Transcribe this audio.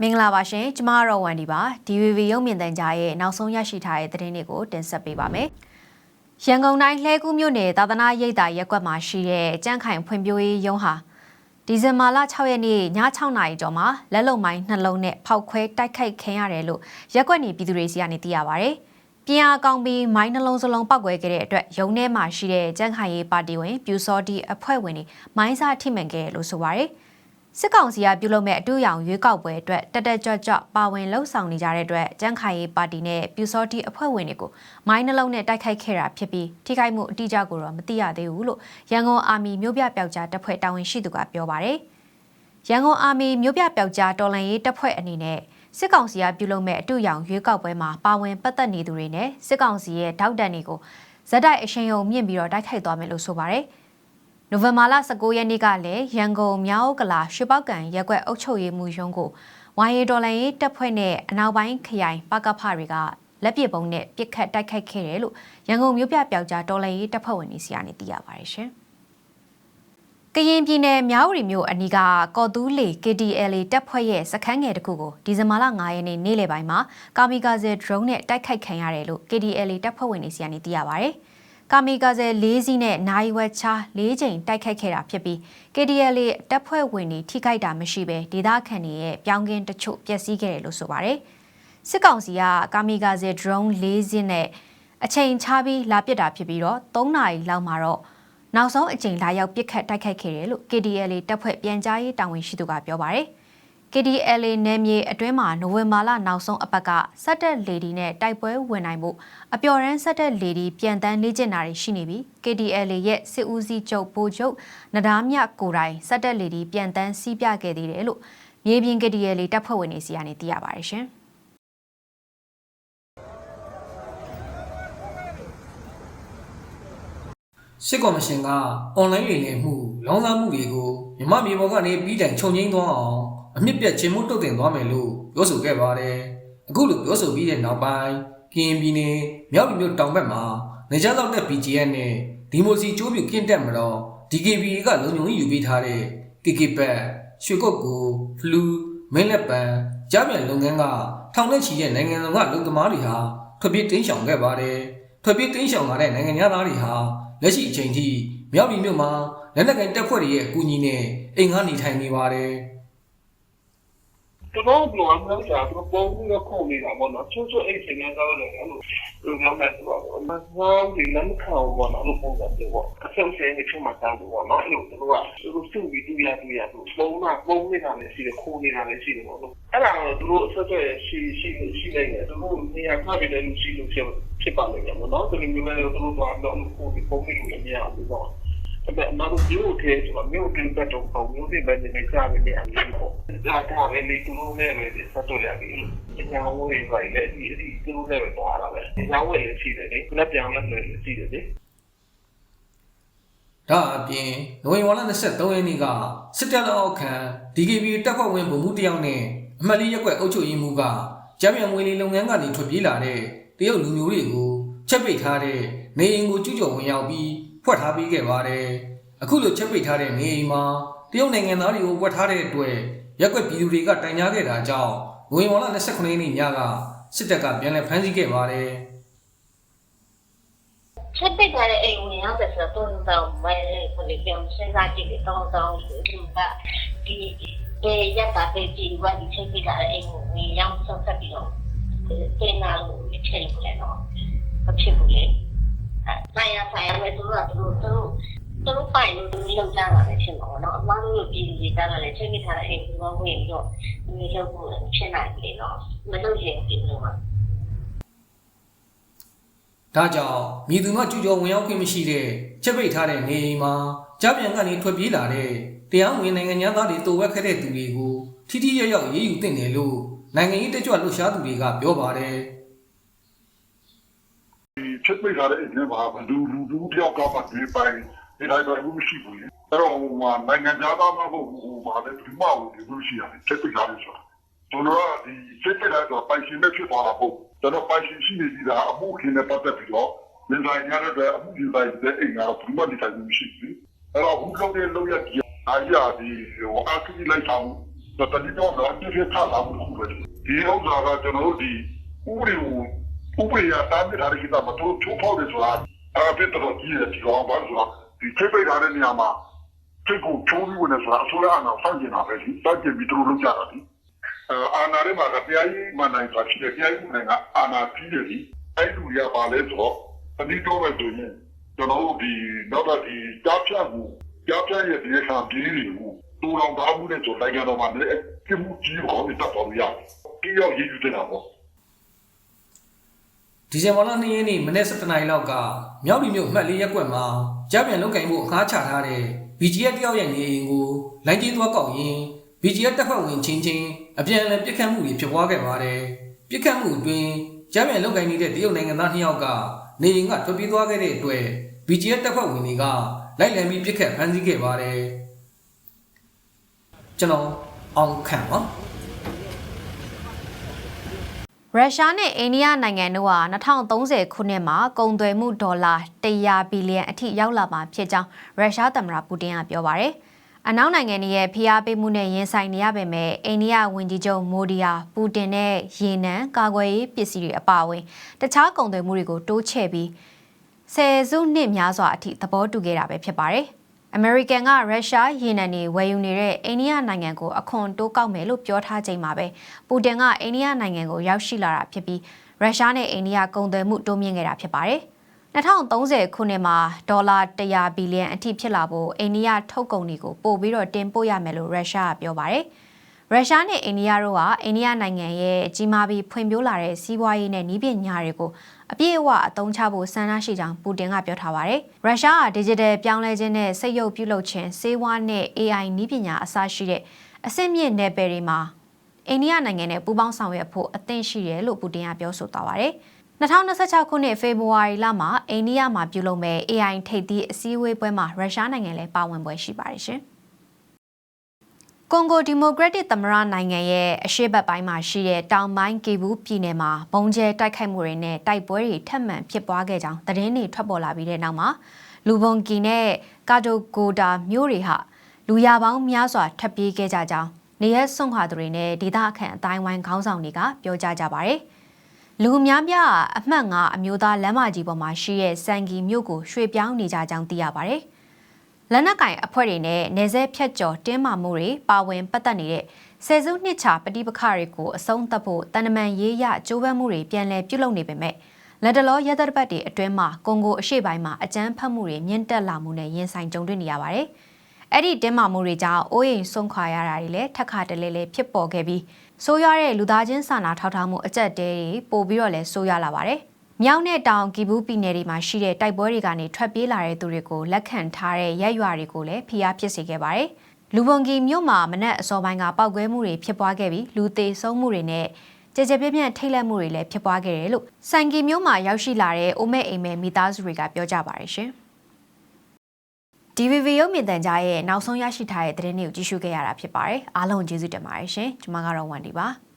မင်္ဂလာပါရှင်ကျမကတော့ဝန်ဒီပါ DVV ရုပ်မြင်သံကြားရဲ့နောက်ဆုံးရရှိထားတဲ့သတင်းတွေကိုတင်ဆက်ပေးပါမယ်ရန်ကုန်တိုင်းလှဲကူးမြို့နယ်သာသနာရိပ်သာရက်ကွက်မှာရှိတဲ့ကြန့်ခိုင်ဖွံ့ဖြိုးရေးရုံးဟာဒီဇင်ဘာလ6ရက်နေ့ည6နာရီကျော်မှာလက်လုံမိုင်းနှလုံးနဲ့ဖောက်ခွဲတိုက်ခိုက်ခံရတယ်လို့ရက်ကွက်နေပြည်သူတွေစီကနေသိရပါဗျ။ ပြန်အားကောင်းပြီးမိုင်းနှလုံးစလုံးပောက်ကွဲခဲ့တဲ့အတွက်ရုံထဲမှာရှိတဲ့ကြန့်ခိုင်ရေးပါတီဝင်ပြူစောတီအဖွဲ့ဝင်တွေမိုင်းစားထိမှန်ခဲ့တယ်လို့ဆိုပါရယ်။စစ်ကောင်စီကပြုလုပ်မဲ့အတူရောင်ရွေးကောက်ပွဲအတွက်တက်တက်ကြွကြွပါဝင်လှုပ်ဆောင်နေကြတဲ့အတွက်ကြန့်ခိုင်ရေးပါတီနဲ့ပြူစောတီအဖွဲ့ဝင်တွေကိုမိုင်းနှလုံးနဲ့တိုက်ခိုက်ခဲ့တာဖြစ်ပြီးထိခိုက်မှုအတိအကျကိုတော့မသိရသေးဘူးလို့ရန်ကုန်အာမီမြို့ပြပျောက်ကြားတပ်ဖွဲ့တာဝန်ရှိသူကပြောပါရယ်။ရန်ကုန်အာမီမြို့ပြပျောက်ကြားတော်လှန်ရေးတပ်ဖွဲ့အနေနဲ့ စစ်ကောင်စီကပြုလုပ်မဲ့အတူရောင်ရွေးကောက်ပွဲမှာပါဝင်ပတ်သက်နေသူတွေနဲ့စစ်ကောင်စီရဲ့ထောက်တန်တွေကိုဇက်တိုက်အရှင်ယုံမြင့်ပြီးတော့တိုက်ခိုက်သွားမယ်လို့ဆိုပါရယ်။နိုဝင်ဘာလ19ရက်နေ့ကလည်းရန်ကုန်မြောက်ကလာရွှေပောက်ကန်ရက်ကွက်အုပ်ချုပ်ရေးမှူးရုံးကိုဝိုင်းရီဒေါ်လာရေးတပ်ဖွဲ့နဲ့အနောက်ပိုင်းခရိုင်ပကဖတွေကလက်ပစ်ပုံးနဲ့ပြစ်ခတ်တိုက်ခိုက်ခဲ့တယ်လို့ရန်ကုန်မြို့ပြပျောက်ကြားဒေါ်လာရေးတပ်ဖွဲ့ဝင်တွေစီကနေသိရပါတယ်ရှင်။ ကရင်ပြည်နယ်မြောက်ရီမြို့အနီးကကော်တူးလေ KTL တပ်ဖွဲ့ရဲ့စခန်းငယ်တစ်ခုကိုဒီဇင်ဘာလ9ရက်နေ့နေ့လယ်ပိုင်းမှာကာမီကာဇယ် drone နဲ့တိုက်ခိုက်ခံရတယ်လို့ KTL တပ်ဖွဲ့ဝင်တွေစီကနေသိရပါတယ်။ကာမီကာဇယ်၄စီးနဲ့နိုင်ဝက်ချာ၄ချိန်တိုက်ခိုက်ခဲ့တာဖြစ်ပြီး KTL တပ်ဖွဲ့ဝင်တွေထိခိုက်တာမရှိဘဲဒေသခံတွေရဲ့ပြောင်းကင်းတချို့ပျက်စီးခဲ့တယ်လို့ဆိုပါတယ်။စစ်ကောင်စီကကာမီကာဇယ် drone ၄စီးနဲ့အချိန်ချပြီးလာပစ်တာဖြစ်ပြီးတော့3နာရီလောက်မှာတော့ နောက်ဆုံးအကြိမ်လာရောက်ပစ်ခတ်တိုက်ခိုက်ခဲ့တယ်လို့ KDLA တပ်ဖွဲ့ပြန်ကြားရေးတာဝန်ရှိသူကပြောပါရယ် KDLA နယ်မြေအတွင်းမှာနိုဝင်ဘာလနောက်ဆုံးအပတ်ကစက်တက်လေဒီနဲ့တိုက်ပွဲဝင်နိုင်မှုအပျော်ရန်စက်တက်လေဒီပြန်တန်းလေ့ကျင့်တာတွေရှိနေပြီး KDLA ရဲ့စစ်ဦးစီးချုပ်ဗိုလ်ချုပ်နဒါမြကိုတိုင်စက်တက်လေဒီပြန်တန်းစီးပြခဲ့သေးတယ်လို့မြေပြင် KDLA တပ်ဖွဲ့ဝင်တွေစီကနေသိရပါတယ်ရှင်။ စစ်ကော်မရှင်ကအွန်လိုင်းလိမ်လည်မှုလောင်စာမှုတွေကိုမြမမြေပေါ်ကနေပြီးတိုင်ခြုံငိမ့်သွားအောင်အမြင့်ပြတ်ခြင်းမှုတုတ်တင်သွားမယ်လို့ပြောဆိုခဲ့ပါတယ်။အခုလိုပြောဆိုပြီးတဲ့နောက်ပိုင်းကရင်ပြည်နယ်မြောက်ပြည်မြို့တောင်ဘက်မှာနေကြတော့တဲ့ BGN နဲ့ဒီမိုစီကျိုးပြကင်းတက်မတော့ DKBA ကလုံခြုံရေးယူပေးထားတဲ့ KK ဘက်ရွှေကုတ်ကိုဖလူမင်းလက်ပံကြားပြန်လုပ်ငန်းကထောင်နဲ့ချီတဲ့နိုင်ငံတော်ကလူသမားတွေဟာထွက်ပြေးတင်းရှောင်ခဲ့ပါတယ်။ထွက်ပြေးတင်းရှောင်လာတဲ့နိုင်ငံသားတွေဟာ လက်ရှိအချိန်ထိမြောက်ပြည်မြို့မှာလက်နက်ကင်တပ်ဖွဲ့တွေရဲ့အကူအညီနဲ့အိမ်ငှားနေထိုင်နေပါတယ် တော်တော်ဘလောင်းတော့ကြာတော့ပုံပြီးတော့ခုန်နေတာပေါ့နော်ချိုးချိုးအိတ်စင်ကတော့လည်းအဲ့လိုလိုမျိုးနဲ့ဆိုတော့မဟုတ်ဒီလမ်းခေါ်ပေါ့နော်လို့ပုံစံမျိုးပေါ့အဆုံးစင်းနေချုံမှာတောင်းလို့ပေါ့နော်အဲ့လိုတို့ကသူစုပြီးတူရတူရသူပုံမှာပုံနေတာလည်းရှိတယ်ခုန်နေတာလည်းရှိတယ်ပေါ့နော်အဲ့ဒါတော့သူတို့အဆက်အသွယ်ရှိရှိရှိနေတယ်သူတို့နေရာခပ်ပြီးလည်းလူရှိလို့ဖြစ်ဖြစ်ပါလိမ့်မယ်ပေါ့နော်သူတို့မျိုးလည်းသူတို့တော့တော့ခုန်ပြီးပုံပြီးလို့မရဘူးပေါ့ အဲ့ဒါမှတော့မြို့ထဲဆိုတော့မြို့တွင်းဘက်တော့ပုံမျိုးတွေပဲနေကြတယ်နေအရင်ပေါ့ဒါကလည်းလေသူတို့နဲ့ပဲဆက်တွေ့ရပြီ။ညာဝေးပါလေဒီဒီသူတို့နဲ့ပဲသွားတာပဲ။ညာဝေးလည်းရှိတယ်လေ။လက်ပြောင်းလည်းလည်းရှိတယ်လေ။ဒါအပြင်နိုဝင်ဘာလ23ရက်နေ့ကစစ်တပ်လက်အောက်ခံ DKB တပ်ဖွဲ့ဝင်ဗိုလ်မှူးတယောက်နဲ့အမတ်လေးရက်ကွက်အုပ်ချုပ်ရေးမှူးကကြားပြန်ငွေလီလုပ်ငန်းကနေထွက်ပြေးလာတဲ့တရုတ်လူမျိုးတွေကိုချက်ပိတ်ထားတဲ့နေအိမ်ကိုကျူးကျော်ဝင်ရောက်ပြီး ဖွက်ထားပေးခဲ့ပါတယ်။အခုလိုချက်ပိတ်ထားတဲ့နေအိမ်မှာတရုတ်နိုင်ငံသားတွေကိုဝတ်ထားတဲ့အတွက်ရက်ကွက်ပြည်သူတွေကတိုင်ကြားခဲ့တာကြောင့်နိုဝင်ဘာလ29ရက်နေ့ညကစစ်တပ်ကပြန်လည်ဖမ်းဆီးခဲ့ပါတယ်။ချက်ပိတ်ထားတဲ့အိမ်ဝင်ရောက်တယ်ဆိုတော့သုံးဆောင်မဲဆိုလေပြန်စဉ်းစားကြည့်တယ်သုံးဆောင်ဒီကဒီဒီရက်ကပဲကြည့်ဘာဒီချက်ပိတ်ထားတဲ့အိမ်ကိုဝင်ရောက်ဆုံးသက်ပြီးတော့တင်လာလို့ချိန်ဘူးလေနော်မဖြစ်ဘူးလေအဲ ဆိုင်ရဆိုင်ရမဲ့သူတို့ကသူတို့သူတို့သူတို့ပိုင်လို့သူလောက်ကြတာပဲဖြစ်မှာပေါ့နော်အမှားလို့ပြည်ပြည်ကြတာလည်းချက်ပိတ်ထားတဲ့အိမ်ကိုဝင်ပြီးတော့ဒီလောက်ကိုဖြစ်နိုင်တယ်နော်မလုပ်ရင်ဒီလိုပါဒါကြောင့်မြည်သူမှကျူကျော်ဝင်ရောက်ခွင့်မရှိတဲ့ချက်ပိတ်ထားတဲ့နေအိမ်မှာကြားပြန်ကနေထွက်ပြေးလာတဲ့တရားဝင်နိုင်ငံသားတွေတိုဝက်ခဲ့တဲ့သူတွေကိုထိထိရောက်ရောက်ရေးယူသင့်တယ်လို့နိုင်ငံရေးတက်ကြွလှုပ်ရှားသူတွေကပြောပါတယ်ဒီ ချက်ပိတ်ထားတဲ့အိမ်ထဲမှာဘလူလူလူတယောက်ကမှဒီပိုင်းဒီတိုင်းတော့ဘူးမရှိဘူးလေအဲ့တော့ဟိုမှာနိုင်ငံသားမဟုတ်ဘူးဟိုမှာလည်းဒီမှာဟိုဒီလိုရှိရတယ်ချက်ပိတ်ထားတယ်ဆိုတာကျွန်တော်ကဒီချက်ပိတ်ထားတော့ပိုင်ရှင်နဲ့ဖြစ်သွားတာပေါ့ကျွန်တော်ပိုင်ရှင်ရှိနေပြီလားအမှုခင်းနဲ့ပတ်သက်ပြီးတော့လင်ဆိုင်ရတဲ့အတွက်အမှုဒီတိုင်းတဲ့အိမ်ကတော့ဘူးမဒီတိုင်းမရှိဘူးအဲ့တော့ဘူးလုံးတဲ့လုံးရကြီးအားရဒီဟိုအခီလိုက်ဆောင်တော့တတိတော့တော့ပြည့်ပြည့်ထားလာမှုခုပဲဒီဥစ္စာကကျွန်တော်တို့ဒီဥပဒေကို ဥပဒေရတားမြစ်ထားတဲ့ကိစ္စမှာတို့ချိုးဖောက်တယ်ဆိုတာအဲ့ပြတော့ကြီးတယ်ဒီကောင်ပါဆိုတာဒီချိတ်ပိတ်ထားတဲ့နေရာမှာချိတ်ကိုချိုးပြီးဝင်နေဆိုတာအစိုးရအနောက်စောင့်ကျင်တာပဲဒီစောင့်ကျင်ပြီးတို့လုပ်ကြတာဒီအာနာရဲမှာကတရားရေးမှန်နိုင်တာရှိတယ်တရားရေးမှန်နိုင်ကအာနာပြီးတယ်ဒီအဲ့လူရပါလဲဆိုတော့တတိတော့ပဲဆိုရင်ကျွန်တော်တို့ဒီနောက်တော့ဒီကြားဖြတ်မှုကြားဖြတ်ရဲ့ဒီအခါပြည်တွေကိုတူတော်သားမှုနဲ့ဆိုနိုင်ငံတော်မှာလည်းပြမှုကြီးဟောနေတတ်တော်ရရတယ်ဒီရောက်ရည်ယူတဲ့ပေါ့ ဒီဇင်ဘာလ2ရက်နေ့မနေ့7:00နာရီလောက်ကမြောက်ပြည်မြို့အမှတ်၄ရပ်ကွက်မှာကြားပြန်လုတ်ကင်မှုအခါချထားတဲ့ BGF တယောက်ရဲ့နေအိမ်ကိုလိုင်းကျင်းသွားကောက်ရင် BGF တပ်ဖွဲ့ဝင်ချင်းချင်းအပြန်အလှန်ပြစ်ခတ်မှုတွေဖြစ်ပွားခဲ့ပါတယ်။ပြစ်ခတ်မှုအတွင်းကြားပြန်လုတ်ကင်နေတဲ့တရုတ်နိုင်ငံသား2ယောက်ကနေအိမ်ကထွက်ပြေးသွားခဲ့တဲ့အတွက် BGF တပ်ဖွဲ့ဝင်တွေကလိုက်လံပြီးပြစ်ခတ်ဖမ်းဆီးခဲ့ပါတယ်။ကျွန်တော်အောင်ခန့်ပါ ရုရှားနဲ့အိန္ဒိယနိုင်ငံတို့ဟာ2030ခုနှစ်မှာကုန်သွယ်မှုဒေါ်လာ100ဘီလီယံအထိရောက်လာမှာဖြစ်ကြောင်းရုရှားသမ္မတပူတင်ကပြောပါရယ်။အနောက်နိုင်ငံတွေရဲ့ဖိအားပေးမှုနဲ့ရင်ဆိုင်နေရပေမဲ့အိန္ဒိယဝန်ကြီးချုပ်မိုဒီယာပူတင်နဲ့ရေနံကာကွယ်ရေးပစ္စည်းတွေအပါအဝင်တခြားကုန်သွယ်မှုတွေကိုတိုးချဲ့ပြီးဆယ်စုနှစ်များစွာအထိသဘောတူခဲ့တာပဲဖြစ်ပါတယ်။ American ကရုရှားရေနံတွေဝယ်ယူနေတဲ့အိန္ဒိယနိုင်ငံကိုအခွန်တိုးကောက်မယ်လို့ပြောထားချိန်မှာပဲပူတင်ကအိန္ဒိယနိုင်ငံကိုရောက်ရှိလာတာဖြစ်ပြီးရုရှားနဲ့အိန္ဒိယကုန်သွယ်မှုတိုးမြင့်ခဲ့တာဖြစ်ပါတယ်။2030ခုနှစ်မှာဒေါ်လာ100ဘီလီယံအထိဖြစ်လာဖို့အိန္ဒိယထုတ်ကုန်တွေကိုပို့ပြီးတော့တင်ပို့ရမယ်လို့ရုရှားကပြောပါတယ်။ ရုရှားနဲ့အိန္ဒိယတို့ကအိန္ဒိယနိုင်ငံရဲ့ကြီးမားပြီးဖွံ့ဖြိုးလာတဲ့စီးပွားရေးနဲ့နည်းပညာတွေကိုအပြည့်အဝအသုံးချဖို့ဆန္ဒရှိကြောင်းပူတင်ကပြောထားပါတယ်။ရုရှားက digital ပြောင်းလဲခြင်းနဲ့စိတ်ရုပ်ပြုလုပ်ခြင်းစေဝါနဲ့ AI နည်းပညာအစရှိတဲ့အဆင့်မြင့်နယ်ပယ်တွေမှာအိန္ဒိယနိုင်ငံနဲ့ပူးပေါင်းဆောင်ရွက်ဖို့အသင့်ရှိတယ်လို့ပူတင်ကပြောဆိုသွားပါတယ်။2026ခုနှစ်ဖေဖော်ဝါရီလမှာအိန္ဒိယမှာပြုလုပ်မဲ့ AI ထိပ်သီးအစည်းအဝေးပွဲမှာရုရှားနိုင်ငံလည်းပါဝင်ပွဲရှိပါတယ်ရှင်။ ကွန်ဂိုဒီမိုကရက်တစ်သမ္မတနိုင်ငံရဲ့အရှေ့ဘက်ပိုင်းမှာရှိတဲ့တောင်ပိုင်းကီဘူးပြည်နယ်မှာဘုံကျဲတိုက်ခိုက်မှုတွေနဲ့တိုက်ပွဲတွေထပ်မံဖြစ်ပွားခဲ့ကြောင်းသတင်းတွေထွက်ပေါ်လာပြီးတဲ့နောက်မှာလူဘုံကီနဲ့ကာတိုဂိုတာမြို့တွေဟာလူရပေါင်းများစွာထပ်ပြေးခဲ့ကြကြောင်းနေရက်စွန့်ခွာသူတွေနဲ့ဒေသခံအတိုင်းဝိုင်းခေါင်းဆောင်တွေကပြောကြားကြပါတယ်။လူများပြအမှတ်၅အမျိုးသားလမ်းမကြီးပေါ်မှာရှိတဲ့စံကီမြို့ကိုရွှေ့ပြောင်းနေကြကြောင်းသိရပါတယ်။ လက်နက်ကင်အဖွဲ့တွေနဲ့နေဆက်ဖြတ်ကျော်တင်းမာမှုတွေပါဝင်ပတ်သက်နေတဲ့ဆယ်စုနှစ်ချာပဋိပက္ခတွေကိုအဆုံးသတ်ဖို့တန်တမန်ရေးရကြိုးပမ်းမှုတွေပြန်လည်ပြုလုပ်နေပေမဲ့လက်တလောရသက်ပတ်တွေအတွင်းမှာကွန်ဂိုအရှေ့ပိုင်းမှာအကြမ်းဖက်မှုတွေမြင့်တက်လာမှုနဲ့ရင်ဆိုင်ကြုံတွေ့နေရပါတယ်။အဲ့ဒီတင်းမာမှုတွေကြောင့်အိုးအိမ်ဆုံးခွာရတာတွေလည်းထက်ခါတလဲလဲဖြစ်ပေါ်ခဲ့ပြီးဆိုးရွားတဲ့လူသားချင်းစာနာထောက်ထားမှုအကြက်တဲတွေပို့ပြီးတော့လဲဆိုးရွားလာပါတယ်။ မြောက်နဲ့တောင်ကီဘူးပြည်နယ်တွေမှာရှိတဲ့တိုက်ပွဲတွေကနေထွက်ပြေးလာတဲ့သူတွေကိုလက်ခံထားတဲ့ရက်ရွာတွေကိုလည်းဖိအားဖြစ်စေခဲ့ပါတယ်။လူပုံကီမြို့မှာမနက်အစောပိုင်းကပောက်ကွဲမှုတွေဖြစ်ပွားခဲ့ပြီးလူသေးဆုံးမှုတွေနဲ့ကြကြပြည့်ပြည့်ထိတ်လန့်မှုတွေလည်းဖြစ်ပွားခဲ့တယ်လို့စန်ကီမြို့မှာရောက်ရှိလာတဲ့အိုမဲအိမ်မဲမိသားစုတွေကပြောကြပါတယ်ရှင်။ DVV ရုပ်မြင်သံကြားရဲ့နောက်ဆုံးရရှိထားတဲ့သတင်းတွေကိုကြည့်ရှုခဲ့ရတာဖြစ်ပါတယ်။အားလုံးကျေးဇူးတင်ပါတယ်ရှင်။ကျွန်မကတော့ဝန်ဒီပါ။